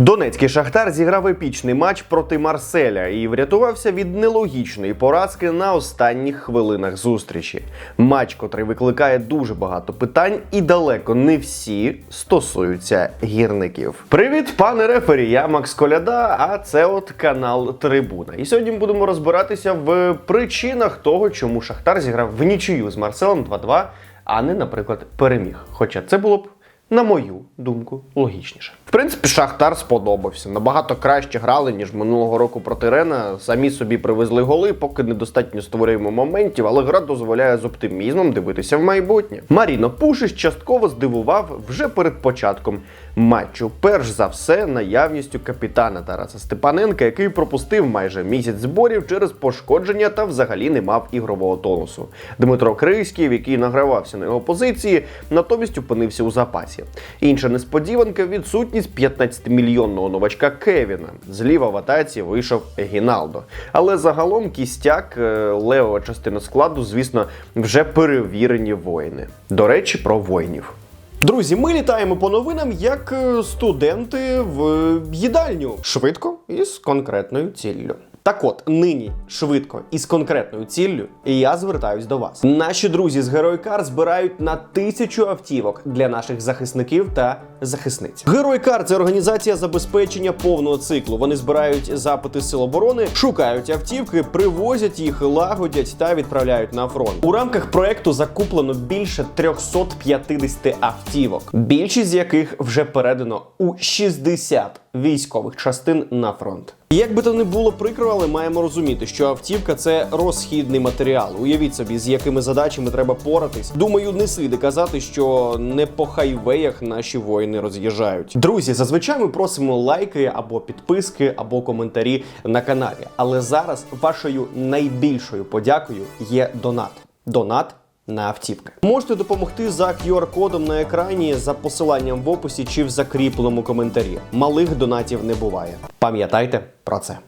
Донецький шахтар зіграв епічний матч проти Марселя і врятувався від нелогічної поразки на останніх хвилинах зустрічі. Матч, котрий викликає дуже багато питань, і далеко не всі стосуються гірників. Привіт, пане рефері! Я Макс Коляда, а це от канал Трибуна. І сьогодні будемо розбиратися в причинах того, чому Шахтар зіграв в нічию з Марселем 2-2, а не, наприклад, переміг. Хоча це було б на мою думку, логічніше. В принципі, Шахтар сподобався. Набагато краще грали, ніж минулого року проти Рена. Самі собі привезли голи, поки недостатньо створюємо моментів, але гра дозволяє з оптимізмом дивитися в майбутнє. Маріно Пушич частково здивував вже перед початком матчу. Перш за все, наявністю капітана Тараса Степаненка, який пропустив майже місяць зборів через пошкодження та взагалі не мав ігрового тонусу. Дмитро Крийський, який награвався на його позиції, натомість опинився у запасі. Інша несподіванка відсутність 15-мільйонного новачка Кевіна. Зліва в атаці вийшов Гіналдо. Але загалом кістяк е, левова частина складу, звісно, вже перевірені воїни. До речі, про воїнів. Друзі, ми літаємо по новинам як е, студенти в їдальню швидко і з конкретною ціллю. Так от, нині швидко і з конкретною ціллю, я звертаюсь до вас. Наші друзі з Геройкар збирають на тисячу автівок для наших захисників та захисниць. Геройкар це організація забезпечення повного циклу. Вони збирають запити сил оборони, шукають автівки, привозять їх, лагодять та відправляють на фронт. У рамках проекту закуплено більше 350 автівок, більшість з яких вже передано у 60 військових частин на фронт. Як би то не було прикро, але маємо розуміти, що автівка це розхідний матеріал. Уявіть собі, з якими задачами треба поратись. Думаю, не слід казати, що не по хайвеях наші воїни роз'їжджають. Друзі, зазвичай ми просимо лайки або підписки, або коментарі на каналі. Але зараз вашою найбільшою подякою є донат. Донат на автівки. Можете допомогти за QR-кодом на екрані, за посиланням в описі чи в закріпленому коментарі. Малих донатів не буває. Пам'ятайте про це.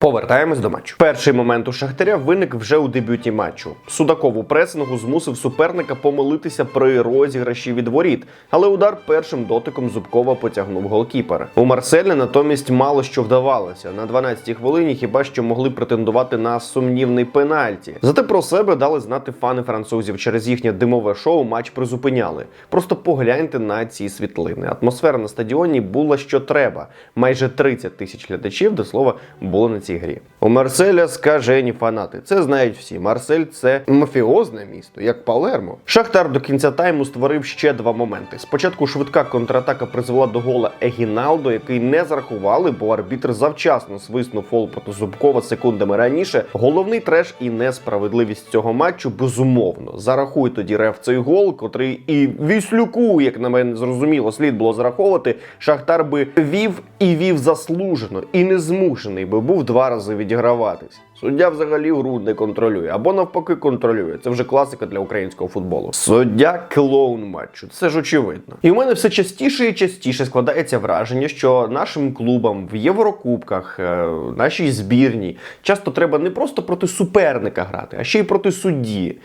Повертаємось до матчу. Перший момент у Шахтаря виник вже у дебюті матчу. Судаков у пресингу змусив суперника помилитися при розіграші від воріт, але удар першим дотиком Зубкова потягнув голкіпер. У Марселя натомість мало що вдавалося. На 12-й хвилині хіба що могли претендувати на сумнівний пенальті. Зате про себе дали знати фани французів. Через їхнє димове шоу матч призупиняли. Просто погляньте на ці світлини. Атмосфера на стадіоні була що треба. Майже 30 тисяч глядачів, до слова, було на цій грі. У Марселя скажені фанати. Це знають всі. Марсель це мафіозне місто, як Палермо. Шахтар до кінця тайму створив ще два моменти. Спочатку швидка контратака призвела до гола Егіналдо, який не зарахували, бо арбітр завчасно свиснув фол проти Зубкова секундами раніше. Головний треш і несправедливість цього матчу безумовно. Зарахуй тоді реф цей гол, котрий і Віслюку, як на мене зрозуміло, слід було зараховувати. Шахтар би вів і вів заслужено, і не змушений би був два рази відіграватись. Суддя взагалі гру не контролює або навпаки контролює. Це вже класика для українського футболу. Суддя клоун матчу. Це ж очевидно. І у мене все частіше і частіше складається враження, що нашим клубам в Єврокубках, е, нашій збірній часто треба не просто проти суперника грати, а ще й проти судді.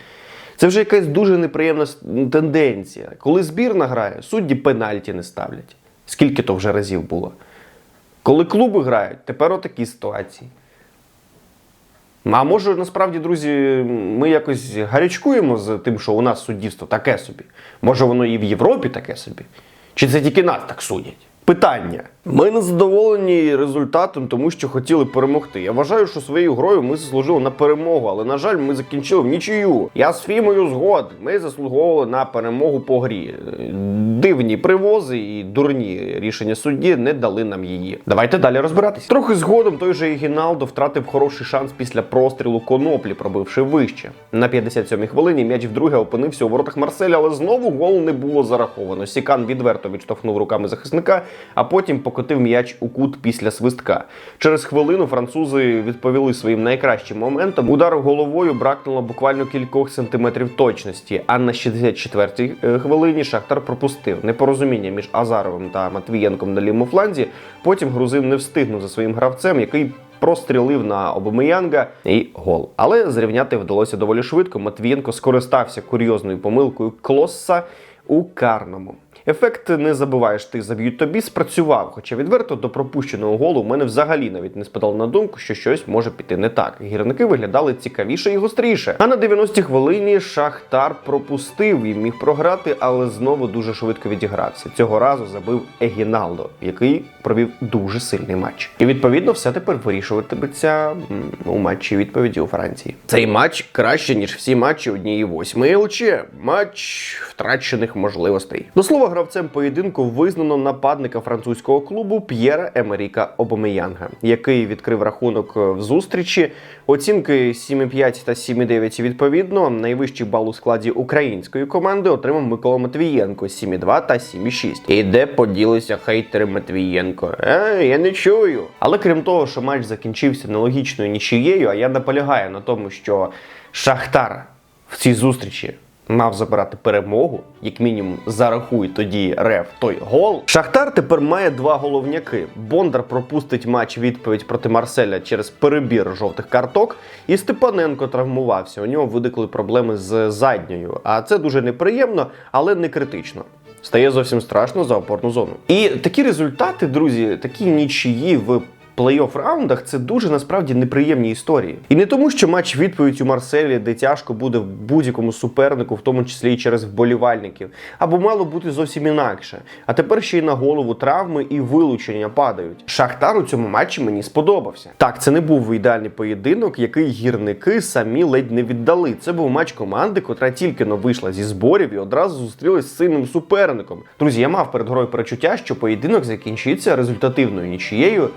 Це вже якась дуже неприємна тенденція. Коли збірна грає, судді пенальті не ставлять. Скільки то вже разів було? Коли клуби грають, тепер отакі ситуації. А може, насправді, друзі, ми якось гарячкуємо з тим, що у нас суддівство таке собі. Може, воно і в Європі таке собі? Чи це тільки нас так судять? Питання. Ми не задоволені результатом, тому що хотіли перемогти. Я вважаю, що своєю грою ми заслужили на перемогу, але на жаль, ми закінчили в нічию. Я з Фімою згоден. Ми заслуговували на перемогу по грі. Дивні привози і дурні рішення судді не дали нам її. Давайте далі розбиратися. Трохи згодом той же Гіналдо втратив хороший шанс після прострілу коноплі, пробивши вище. На 57-й хвилині м'яч вдруге опинився у воротах Марселя, але знову гол не було зараховано. Сікан відверто відштовхнув руками захисника, а потім покотив м'яч у кут після свистка. Через хвилину французи відповіли своїм найкращим моментом. Удару головою бракнуло буквально кількох сантиметрів точності. А на 64-й е, хвилині Шахтар пропустив непорозуміння між Азаровим та Матвієнком на лівому фланзі. Потім грузин не встигнув за своїм гравцем, який прострілив на Обомеянга і гол. Але зрівняти вдалося доволі швидко. Матвієнко скористався курйозною помилкою Клосса у карному. Ефект не забуваєш, ти заб'ють тобі спрацював. Хоча відверто до пропущеного голу в мене взагалі навіть не спадало на думку, що щось може піти не так. Гірники виглядали цікавіше і гостріше. А на 90-й хвилині Шахтар пропустив і міг програти, але знову дуже швидко відігрався. Цього разу забив Егіналдо, який провів дуже сильний матч. І відповідно все тепер вирішуватиметься у матчі відповіді у Франції. Цей матч краще ніж всі матчі однієї восьмої ЛЧ. Матч втрачених можливостей. До слова, гравцем поєдинку визнано нападника французького клубу П'єра Емеріка Обомеянга, який відкрив рахунок в зустрічі. Оцінки 7,5 та 7,9 відповідно. Найвищий бал у складі української команди отримав Микола Матвієнко 7,2 та 7,6. І де поділися хейтери Матвієнко? Е, я не чую. Але крім того, що матч закінчився нелогічною нічиєю, а я наполягаю на тому, що Шахтар в цій зустрічі мав забирати перемогу, як мінімум зарахуй тоді реф той гол. Шахтар тепер має два головняки. Бондар пропустить матч відповідь проти Марселя через перебір жовтих карток, і Степаненко травмувався. У нього виникли проблеми з задньою. А це дуже неприємно, але не критично. Стає зовсім страшно за опорну зону. І такі результати, друзі, такі нічиї в плей-офф раундах це дуже насправді неприємні історії. І не тому, що матч відповідь у Марселі, де тяжко буде будь-якому супернику, в тому числі і через вболівальників, або мало бути зовсім інакше. А тепер ще й на голову травми і вилучення падають. Шахтар у цьому матчі мені сподобався. Так, це не був ідеальний поєдинок, який гірники самі ледь не віддали. Це був матч команди, котра тільки но вийшла зі зборів і одразу зустрілась з сильним суперником. Друзі, я мав перед грою перечуття, що поєдинок закінчиться результативною нічією.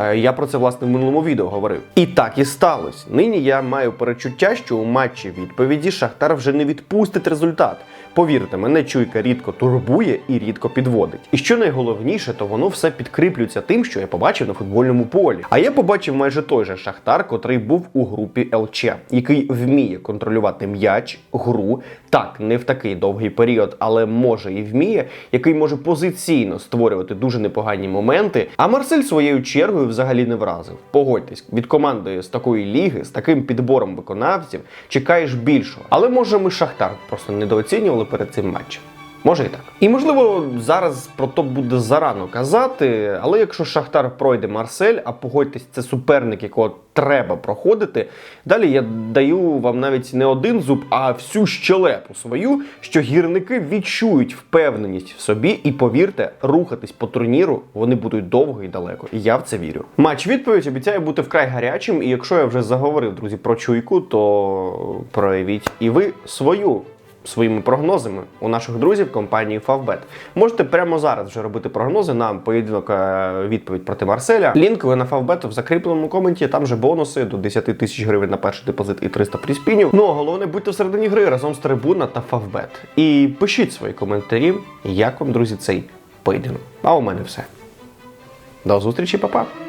Е, Я про це власне в минулому відео говорив. І так і сталося. Нині я маю перечуття, що у матчі відповіді Шахтар вже не відпустить результат. Повірте, мене чуйка рідко турбує і рідко підводить. І що найголовніше, то воно все підкріплюється тим, що я побачив на футбольному полі. А я побачив майже той же Шахтар, котрий був у групі ЛЧ, який вміє контролювати м'яч, гру. Так, не в такий довгий період, але може і вміє, який може позиційно створювати дуже непогані моменти. А Марсель своєю чергою взагалі не вразив. Погодьтесь, від команди з такої ліги, з таким підбором виконавців, чекаєш більшого. Але може ми Шахтар просто недооцінювали перед цим матчем. Може і так. І можливо, зараз про то буде зарано казати, але якщо Шахтар пройде Марсель, а погодьтесь, це суперник, якого треба проходити. Далі я даю вам навіть не один зуб, а всю щелепу свою, що гірники відчують впевненість в собі, і повірте, рухатись по турніру вони будуть довго і далеко. Я в це вірю. Матч відповідь обіцяє бути вкрай гарячим. І якщо я вже заговорив, друзі, про чуйку, то проявіть і ви свою своїми прогнозами у наших друзів компанії Favbet. Можете прямо зараз вже робити прогнози на поєдинок е, відповідь проти Марселя. Лінк ви на Favbet в закріпленому коменті. Там же бонуси до 10 тисяч гривень на перший депозит і 300 пріспінів. Ну а головне будьте всередині гри разом з Трибуна та Favbet. І пишіть свої коментарі, як вам, друзі, цей поєдинок. А у мене все. До зустрічі, па-па!